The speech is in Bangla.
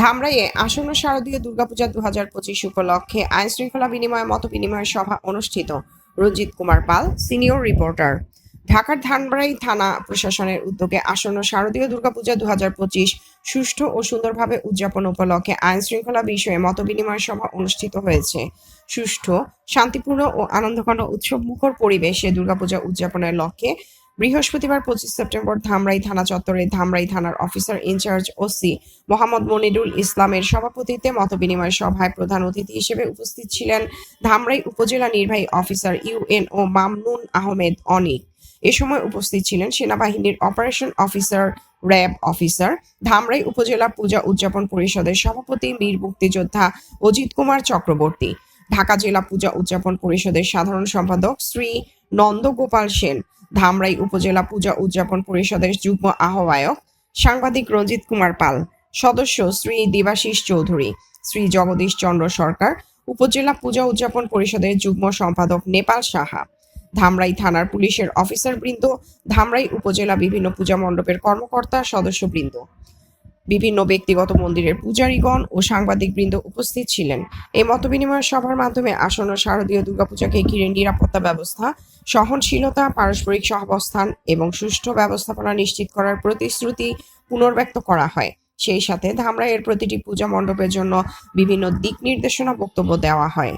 ধামরাইয়ে আসন্ন শারদীয় দুর্গাপূজা দু হাজার পঁচিশ উপলক্ষে আইন শৃঙ্খলা বিনিময়, মত বিনিময় সভা অনুষ্ঠিত রঞ্জিত কুমার পাল, সিনিয়র রিপোর্টার। ঢাকার ধানবাড়াই থানা প্রশাসনের উদ্যোগে আসন্ন শারদীয় দুর্গাপূজা দু হাজার পঁচিশ সুষ্ঠু ও সুন্দরভাবে উদযাপন উপলক্ষে আইন শৃঙ্খলা বিষয়ে মত বিনিময় সভা অনুষ্ঠিত হয়েছে। সুষ্ঠু, শান্তিপূর্ণ ও আনন্দঘন উৎসবমুখর পরিবেশে দুর্গাপূজা উদযাপনের লক্ষ্যে বৃহস্পতিবার পঁচিশ সেপ্টেম্বর ধামরাই থানা চত্বরে ধামরাই থানার officer in charge OC Mohammad Monirul ইসলামের সভাপতিত্বে মতবিনিময় সভায় প্রধান অতিথি হিসেবে উপস্থিত ছিলেন ধামরাই উপজেলা নির্বাহী অফিসার ইউএনও মামনুন আহমেদ অনিক। এ সময় উপস্থিত ছিলেন সেনাবাহিনীর operation officer, RAB officer, Dhamrai upazila puja উদযাপন পরিষদের সভাপতি বীর মুক্তিযোদ্ধা অজিত কুমার চক্রবর্তী। ঢাকা জেলা পূজা উদযাপন পরিষদের সাধারণ সম্পাদক শ্রী নন্দগোপাল সেন। ধামরাই উপজেলা পূজা উদযাপন পরিষদের যুগ্ম আহ্বায়ক সাংবাদিক রঞ্জিত কুমার পাল, সদস্য শ্রী দেবাশিস চৌধুরী, শ্রী জগদীশ চন্দ্র সরকার, উপজেলা পূজা উদযাপন পরিষদের যুগ্ম সম্পাদক নেপাল সাহা, ধামরাই থানার পুলিশের অফিসার বৃন্দ ধামরাই উপজেলা বিভিন্ন পূজা মণ্ডপের কর্মকর্তা সদস্যবৃন্দ। বিভিন্ন ব্যক্তিগত মন্দিরের পূজারীগণ ও সাংবাদিকবৃন্দ উপস্থিত ছিলেন। এই মতবিনিময় সভার মাধ্যমে আসন্ন শারদীয় দুর্গাপূজাকে ঘিরে নিরাপত্তা ব্যবস্থা, সহনশীলতা, পারস্পরিক সহাবস্থান এবং সুষ্ঠু ব্যবস্থাপনা নিশ্চিত করার প্রতিশ্রুতি পুনর্ব্যক্ত করা হয়। সেই সাথে ধামরাইয়ের প্রতিটি পূজা মণ্ডপের জন্য বিভিন্ন দিক নির্দেশনা বক্তব্য দেওয়া হয়।